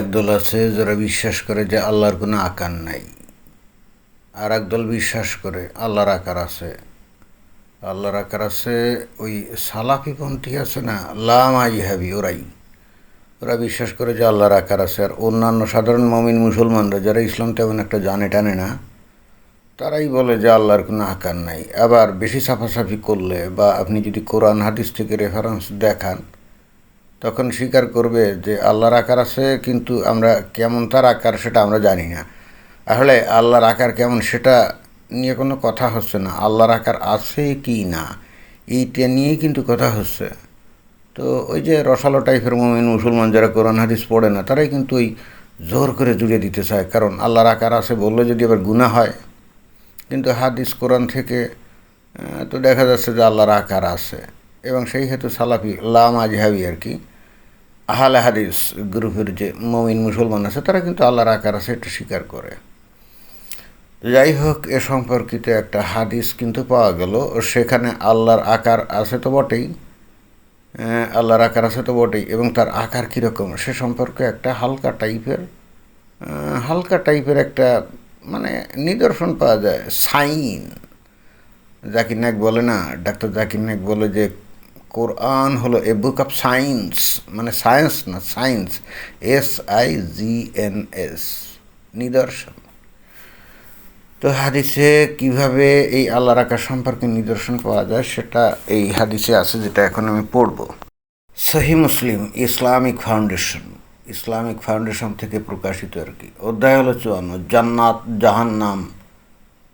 একদল আছে যারা বিশ্বাস করে যে আল্লাহর কোনো আকার নাই। আর একদল বিশ্বাস করে আল্লাহর আকার আছে। আল্লাহর আকার আছে ওই সালাফি পন্থী আছে না? লামাই হাবি ওরাই। ওরা বিশ্বাস করে যে আল্লাহর আকার আছে। আর অন্যান্য সাধারণ মমিন মুসলমানরা যারা ইসলাম তেমন একটা জানে টানে না, তারাই বলে যে আল্লাহর কোনো আকার নাই। আবার বেশি সাফাসাফি করলে বা আপনি যদি কোরআন, হাদিস থেকে রেফারেন্স দেখান তখন স্বীকার করবে যে আল্লাহর আকার আছে, কিন্তু আমরা কেমন তার আকার সেটা আমরা জানি না। আসলে আল্লাহর আকার কেমন সেটা নিয়ে কোনো কথা হচ্ছে না। আল্লাহর আকার আছে কি না, এইটা নিয়েই কিন্তু কথা হচ্ছে। তো ওই যে রসালো টাইপের মোমিন, মুসলমান যারা কোরআন, হাদিস পড়ে না, তারাই কিন্তু ওই জোর করে জুড়ে দিতে চায়। কারণ আল্লাহর আকার আছে বললে যদি আবার গুণা হয়, কিন্তু হাদিস কোরআন থেকে তো দেখা যাচ্ছে যে আল্লাহর আকার আছে। এবং সেই হেতু সালাফি লাম আজহাবি আর কি। আহলে হাদিস গ্রুপের যে মমিন মুসলমান আছে তারা কিন্তু আল্লাহর আকার আছে এটা স্বীকার করে। যাই হোক এ সম্পর্কিত একটা হাদিস কিন্তু পাওয়া গেল। সেখানে আল্লাহর আকার আছে তো বটেই। আহ, আল্লাহর আকার আছে তো বটেই। এবং তার আকার কীরকম সে সম্পর্কে একটা হালকা টাইপের হালকা টাইপের একটা মানে নিদর্শন পাওয়া যায়। সাইন। জাকির নায়ক বলে না ডাক্তার জাকির নায়ক বলে যে কোরআন হলো এ বুক অফ সায়েন্স মানে সায়েন্স না science S I G N S নিদর্শন। তো হাদিসে কীভাবে এই আল্লাহ রাখার সম্পর্কে নিদর্শন পাওয়া যায় সেটা এই হাদিসে আছে, যেটা এখন আমি পড়ব। সহি মুসলিম, ইসলামিক ফাউন্ডেশন ইসলামিক ফাউন্ডেশন থেকে প্রকাশিত আর কি। অধ্যায় হলো চুয়ান্ন, জান্নাত, জাহান্নাম,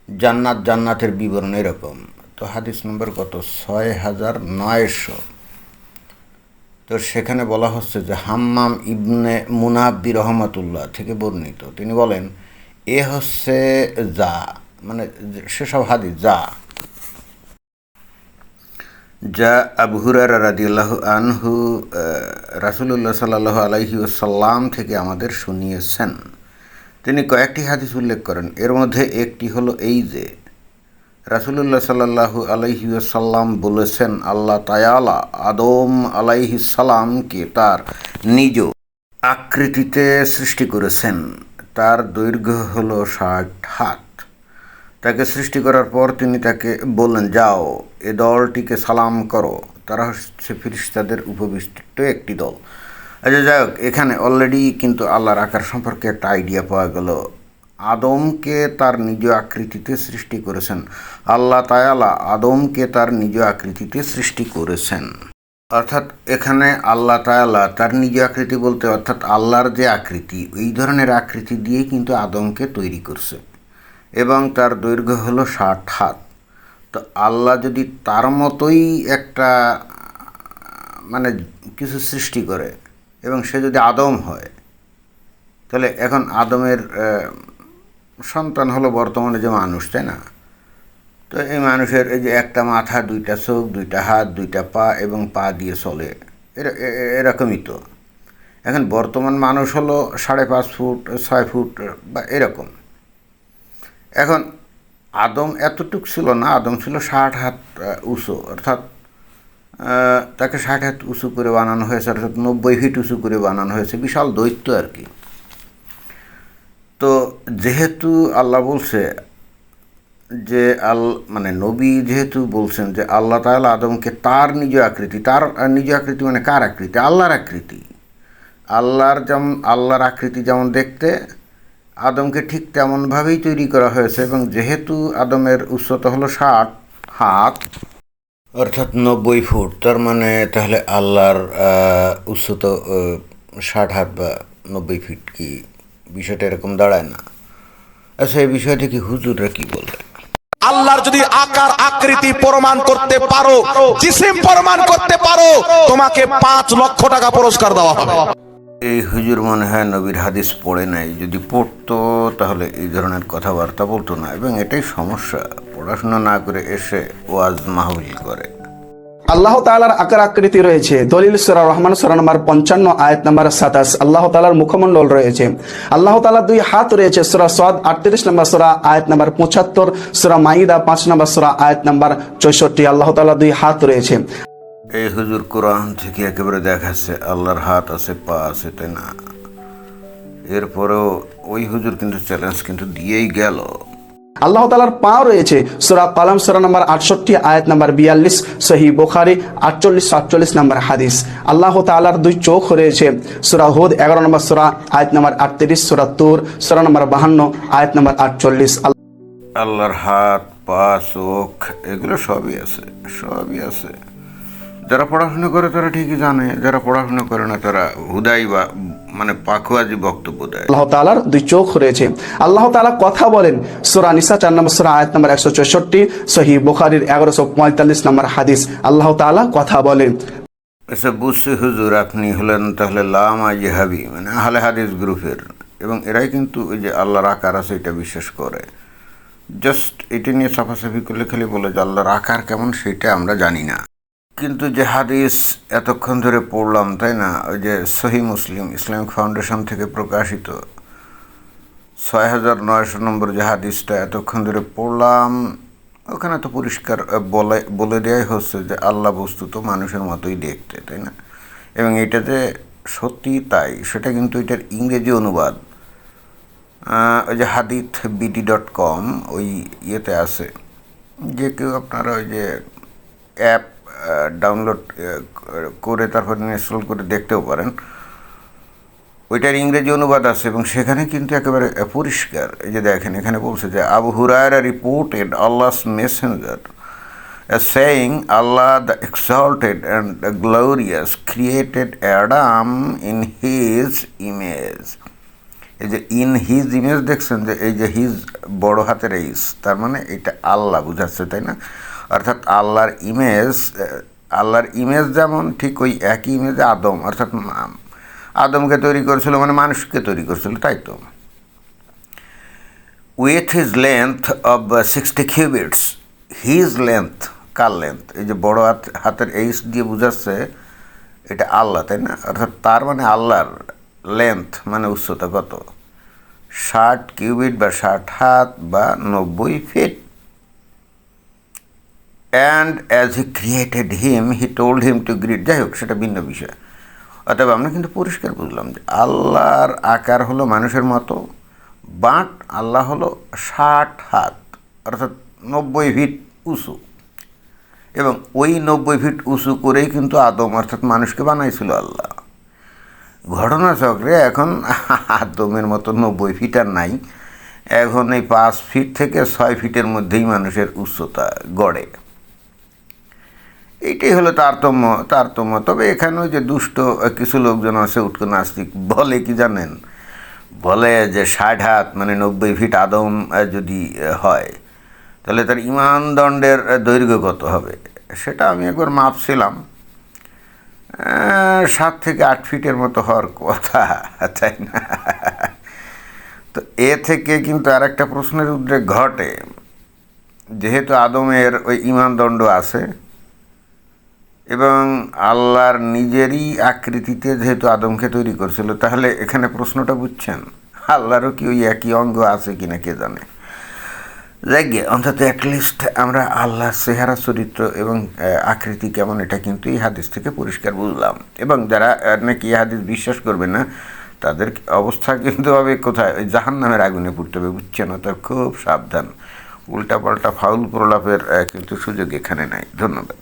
জান্নাত, জান্নাতের বিবরণ এরকম। তো হাদিস নম্বর কত? ছয় হাজার নয়শো। তো সেখানে বলা হচ্ছে যে হাম্মাম ইবনে মুনাব্বি রহমাতুল্লাহ থেকে বর্ণিত। তিনি বলেন, এ হচ্ছে যা মানে সেসব হাদিস, যা। যা আবু হুরারা রাদিয়াল্লাহ আনহু রাসুলুল্লাহ সাল্লাহ আলাইহি সাল্লাম থেকে আমাদের শুনিয়েছেন। তিনি কয়েকটি হাদিস উল্লেখ করেন। এর মধ্যে একটি হলো এই যে রাসুলুল্লাহ সাল্লাহু আলাইহি সাল্লাম বলেছেন, আল্লাহ তায়ালা আদম আলাইহি সালামকে তার নিজ আকৃতিতে সৃষ্টি করেছেন। তার দৈর্ঘ্য হল ষাট হাত। তাকে সৃষ্টি করার পর তিনি তাকে বললেন, যাও, এ দলটিকে সালাম করো। তারা হচ্ছে ফিরিস্তাদের উপবিষ্ট একটি দল। আচ্ছা যাই হোক, এখানে অলরেডি কিন্তু আল্লাহর আকার সম্পর্কে একটা আইডিয়া পাওয়া গেল। আদমকে তার নিজ আকৃতিতে সৃষ্টি করেছেন। আল্লাহ তায়ালা আদমকে তার নিজ আকৃতিতে সৃষ্টি করেছেন। অর্থাৎ এখানে আল্লাহ তায়ালা তার নিজ আকৃতি বলতে অর্থাৎ আল্লাহর যে আকৃতি, এই ধরনের আকৃতি দিয়ে কিন্তু আদমকে তৈরি করছে। এবং তার দৈর্ঘ্য হলো ষাট হাত। তো আল্লাহ যদি তার মতোই একটা মানে কিছু সৃষ্টি করে এবং সে যদি আদম হয়, তাহলে এখন আদমের সন্তান হলো বর্তমানে যে মানুষ, তাই না? তো এই মানুষের এই যে একটা মাথা, দুইটা চোখ, দুইটা হাত, দুইটা পা এবং পা দিয়ে চলে এরকমই তো। এখন বর্তমান মানুষ হলো সাড়ে পাঁচ ফুট, ছয় ফুট, বা এরকম। এখন আদম এতটুক ছিল না, আদম ছিল ষাট হাত উঁচু, অর্থাৎ তাকে ষাট হাত উঁচু করে বানানো হয়েছে, অর্থাৎ নব্বই ফিট উঁচু করে বানানো হয়েছে, বিশাল দৈত্য আর কি। তো যেহেতু আল্লাহ বলছে যে আল মানে নবী যেহেতু বলছেন যে আল্লাহ তাআলা আদমকে তার নিজ আকৃতি, তার নিজ আকৃতি মানে কার আকৃতি? আল্লাহর আকৃতি। আল্লাহর যেমন, আল্লাহর আকৃতি যেমন দেখতে, আদমকে ঠিক তেমনভাবেই তৈরি করা হয়েছে এবং যেহেতু আদমের উচ্চতা হলো ষাট হাত, অর্থাৎ নব্বই ফুট, তার মানে তাহলে আল্লাহর উচ্চতা ষাট হাত বা নব্বই ফিট কি? বিষয়টা এরকম দাঁড়ায় না। আচ্ছা এই বিষয়টা কি হুজুররা কি বলে আল্লাহর যদি আকার আকৃতি প্রমাণ করতে পারো জিসিম প্রমাণ করতে পারো তোমাকে পাঁচ লক্ষ টাকা পুরস্কার দেওয়া হবে। এই হুজুর মনে হয় নবীর হাদিস পড়ে নাই। যদি পড়তো তাহলে এই ধরনের কথাবার্তা বলতো না। এবং এটাই সমস্যা। পড়াশোনা না করে এসে ওয়াজ মাহবিল করে। আল্লাহ তালার আকার আকৃতি রয়েছে। দলিল সুরা রহমান, সুরা নম্বর পঞ্চান্ন, আয়াত নম্বর সাতাশ। আল্লাহ তালার মুখমণ্ডল রয়েছে। আল্লাহ তালার দুই হাত রয়েছে, সুরা সদ আটত্রিশ নম্বর সুরা, আয়াত নম্বর পঁচাত্তর, সুরা মাইদা পাঁচ নম্বর সুরা, আয়াত নম্বর চৌষট্টি। আল্লাহ তালার দুই হাত রয়েছে। এই হুজুর কোরআন থেকে একেবারে দেখাচ্ছে, আল্লাহর হাত আছে, পা আছে, তাই না? এরপরেও ওই হুজুর কিন্তু চ্যালেঞ্জ কিন্তু দিয়েই গেল। আল্লাহ তালার পা রয়েছে সুরা কালাম, সুরা নম্বর আটষট্টি, আয়াত নম্বর বিয়াল্লিশ সহি বোখারি, আটচল্লিশ, সাতচল্লিশ নম্বর হাদিস। আল্লাহ তালার দুই চোখ রয়েছে, সুরা হুদ এগারো নম্বর সুরা, আয়াত নাম্বার আটত্রিশ, সুরা তুর, সুরা নাম্বার বাহান্ন, আয়াত নম্বর আটচল্লিশ। আল্লাহর হাত, পা, চোখ, এগুলো সবই আছে সবই আছে। যারা পড়াশোনা করে তারা ঠিকই জানে যারা পড়াশোনা করে না তারা হুদাই বা মানে পাখুয়াজি বক্তব্য দেয়। আল্লাহ তালার দুই চোখ রয়েছে। আল্লাহ তালা কথা বলেন সুরা নিসা চার নম্বর সুরা আয়াত নম্বর একশো চৌষট্টি সহি বুখারির এগারোশো পঁয়তাল্লিশ নম্বর হাদিস। আল্লাহ তালা কথা বলেন। এসে বুঝছি হুজুর আপনি হলেন তাহলে লামা ইহাবি মানে আহলে হাদিস গ্রুপের। এবং এরাই কিন্তু ওই যে আল্লাহর আকার আছে এটা বিশ্বাস করে। জাস্ট এটা নিয়ে সাফাসাফি করলে খালি বলে যে আল্লাহর আকার কেমন সেটা আমরা জানি না। কিন্তু যে হাদিস এতক্ষণ ধরে পড়লাম, তাই না? ওই যে সহি মুসলিম, ইসলামিক ফাউন্ডেশন থেকে প্রকাশিত। ছয় হাজার নয়শো নম্বর যে হাদিসটা এতক্ষণ ধরে পড়লাম, ওখানে তো পরিষ্কার বলে বলে দেওয়াই হচ্ছে যে আল্লাহ বস্তু তো মানুষের মতোই দেখতে, তাই না? এবং এটা যে সত্যি তাই, সেটা কিন্তু এটার ইংরেজি অনুবাদ। ওই যে হাদিথ বিডি ডট কম, ওই ইয়েতে আছে। যে কেউ আপনারা ওই যে অ্যাপ ডাউনলোড করে তারপর ইনস্টল করে দেখতেও পারেন। ওইটার ইংরেজি অনুবাদ আছে এবং সেখানে কিন্তু একেবারে পরিষ্কার। এই যে দেখেন, এখানে বলছে যে, Abu Hurairah reported Allah's messenger saying Allah the exalted and the glorious created Adam in his image এই যে ইন হিজ ইমেজ দেখছেন যে, এই যে হিজ বড় হাতের এইস তার মানে এটা আল্লাহ বুঝাচ্ছে, তাই না? অর্থাৎ আল্লাহর ইমেজ আল্লাহর ইমেজ যেমন, ঠিক ওই একই ইমেজে আদম, অর্থাৎ আদমকে তৈরি করেছিল মানে মানুষকে তৈরি করেছিল, তাই তো? With his length of sixty cubits his length car length এই যে বড় হাত, হাতের এইস দিয়ে বুঝাচ্ছে, এটা আল্লাহ, তাই না? অর্থাৎ তার মানে আল্লাহর লেন্থ মানে উচ্চতা কত? ষাট কিউবিট বা ষাট হাত বা নব্বই feet and as he created him he told him to greet যাই হোক, সেটা ভিন্ন বিষয়। অতএব আমরা কিন্তু পরিষ্কার বুঝলাম যে আল্লাহর আকার হলো মানুষের মতো, বাট আল্লাহ হলো ষাট হাত, অর্থাৎ নব্বই ফিট উঁচু। এবং ওই নব্বই ফিট উঁচু করেই কিন্তু আদম, অর্থাৎ মানুষকে বানাইছিল আল্লাহ। ঘটনাচক্রে এখন আদমের মতো নব্বই ফিট আর নাই। এখন এই পাঁচ ফিট থেকে ছয় ফিটের মধ্যেই মানুষের উচ্চতা গড়ে। এইটাই হলো তারতম্য তারতম্য। তবে এখানেও যে দুষ্ট কিছু লোকজন আছে, উটকো নাস্তিক, বলে কি জানেন? বলে যে ষাট হাত মানে নব্বই ফিট আদম যদি হয়, তাহলে তার ইমান দণ্ডের দৈর্ঘ্য কত হবে? সেটা আমি একবার মাপছিলাম। সাত থেকে আট ফিটের মতো হওয়ার কথা, তাই না? তো এ থেকে কিন্তু আর একটা প্রশ্নের উদ্রেক ঘটে। যেহেতু আদমের ওই ইমানদণ্ড আছে এবং আল্লাহর নিজেরই আকৃতিতে যেহেতু আদমকে তৈরি করছিল, তাহলে এখানে প্রশ্নটা বুঝছেন? আল্লাহরও কি ওই একই অঙ্গ আছে কিনা কে জানে? যাই অন্তত অ্যাটলিস্ট আমরা আল্লাহর চেহারা, চরিত্র এবং আকৃতি কেমন, এটা কিন্তু এই হাদিস থেকে পরিষ্কার বুঝলাম। এবং যারা নাকি এই হাদিস বিশ্বাস করবে না, তাদের অবস্থা কিন্তু হবে কোথায়? ওই জাহান নামের আগুনে পুড়তে হবে, বুঝছেন? অর্থাৎ খুব সাবধান। উল্টাপাল্টা ফাউল প্রলাপের কিন্তু সুযোগ এখানে নাই। ধন্যবাদ।